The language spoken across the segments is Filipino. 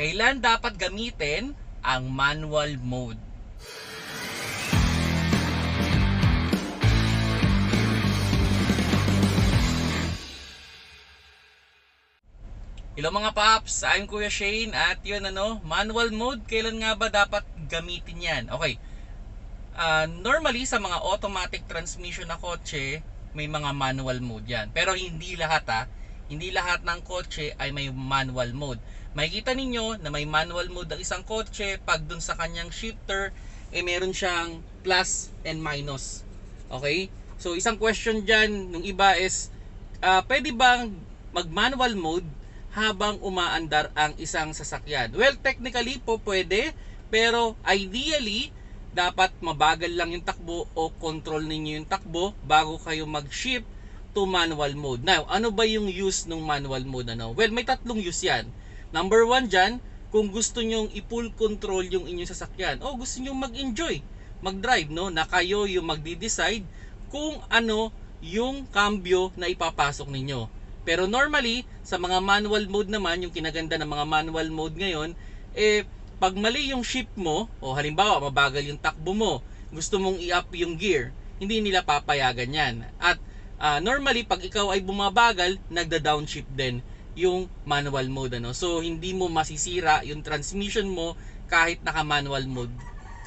Kailan dapat gamitin ang manual mode? Hello mga paps, I'm Kuya Shane at yun ano, manual mode, kailan nga ba dapat gamitin yan? Okay, Ah, normally sa mga automatic transmission na kotse, may mga manual mode yan. Pero hindi lahat ha, hindi lahat ng kotse ay may manual mode. Makikita ninyo na may manual mode ang isang kotse pag dun sa kanyang shifter, eh meron siyang plus and minus. Okay? So isang question dyan, nung iba is, ah, pwede bang mag-manual mode habang umaandar ang isang sasakyan? Well, technically po pwede, pero ideally, dapat mabagal lang yung takbo o control ninyo yung takbo bago kayo mag-shift to manual mode. Now, ano ba yung use ng manual mode? Ano? Well, may tatlong use yan. Number one dyan, kung gusto nyong i-full control yung inyong sasakyan o gusto nyong mag-enjoy, mag-drive, no? na kayo yung magdi-decide kung ano yung cambio na ipapasok ninyo. Pero normally, sa mga manual mode naman, yung kinaganda ng mga manual mode ngayon, eh, pag mali yung shift mo, o halimbawa, mabagal yung takbo mo, gusto mong i-up yung gear, hindi nila papayagan yan. At ah, normally, pag ikaw ay bumabagal, nagda-downshift din yung manual mode. Ano? So, hindi mo masisira yung transmission mo kahit naka-manual mode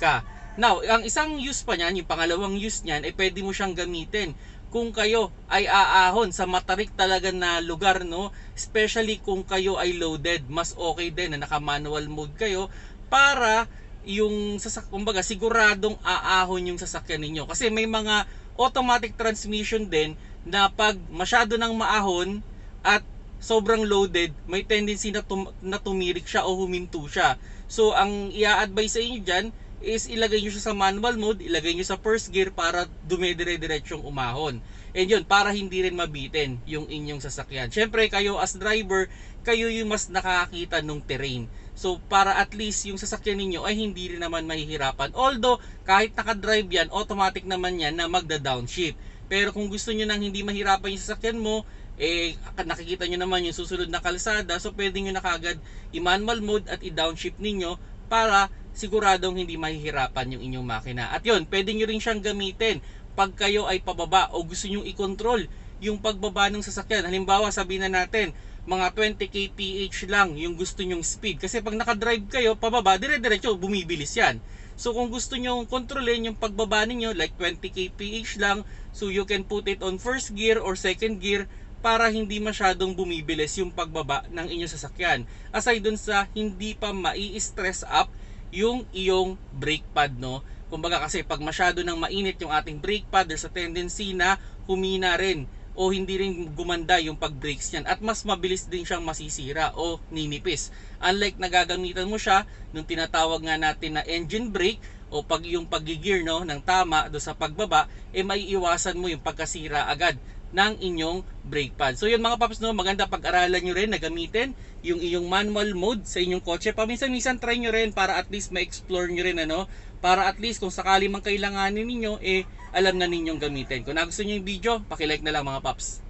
ka. Now, ang isang use pa niyan, yung pangalawang use niyan, ay pwede mo siyang gamitin kung kayo ay aahon sa matarik talaga na lugar, no? Especially kung kayo ay loaded, mas okay din na naka-manual mode kayo para yung sasak kumbaga siguradong aahon yung sasakyan ninyo kasi may mga automatic transmission din na pag masyado nang maahon at sobrang loaded may tendency na, tum- na tumirik siya o huminto siya. So ang i-advise sa inyo dyan is ilagay nyo siya sa manual mode ilagay nyo sa first gear para dumidire-diretsong umahon and yun para hindi rin mabitin yung inyong sasakyan syempre kayo as driver kayo yung mas nakakakita ng terrain So para at least yung sasakyan ninyo ay hindi rin naman mahihirapan. Although kahit naka-drive yan, automatic naman yan na magda-downshift. Pero kung gusto niyo nang hindi mahirapan yung sasakyan mo, eh nakikita niyo naman yung susunod na kalsada, so pwede niyo na kagad i-manual mode at i-downshift ninyo para siguradong hindi mahihirapan yung inyong makina. At yun, pwede niyo rin siyang gamitin pag kayo ay pababa o gusto niyo i-control yung pagbaba ng sasakyan. Halimbawa, sabihin na natin, mga 20 kph lang yung gusto nyong speed. Kasi pag nakadrive kayo, pababa, dire-diretso, bumibilis yan. So kung gusto nyo kontrolin yung pagbaba ninyo, like 20 kph lang, so you can put it on first gear or second gear para hindi masyadong bumibilis yung pagbaba ng inyong sasakyan. Aside dun sa hindi pa mai-stress up yung iyong brake pad, no? Kumbaga kasi pag masyado nang mainit yung ating brake pad, there's a tendency na humina rin o hindi rin gumanda yung pag-brakes niyan at mas mabilis din siyang masisira o ninipis. Unlike nagagamitan mo siya nung tinatawag nga natin na engine brake o pag yung pag-gear no ng tama do sa pagbaba eh maiiwasan mo yung pagkasira agad ng inyong brake pad. So yun mga paps no, maganda pag-aralan nyo rin na gamitin yung iyong manual mode sa inyong kotse. Paminsan-minsan try nyo rin para at least ma-explore nyo rin ano, para at least kung sakali mang kailanganin ninyo eh alam na ninyong gamitin. Kung nagustuhan nyo yung video, paki-like na lang mga paps.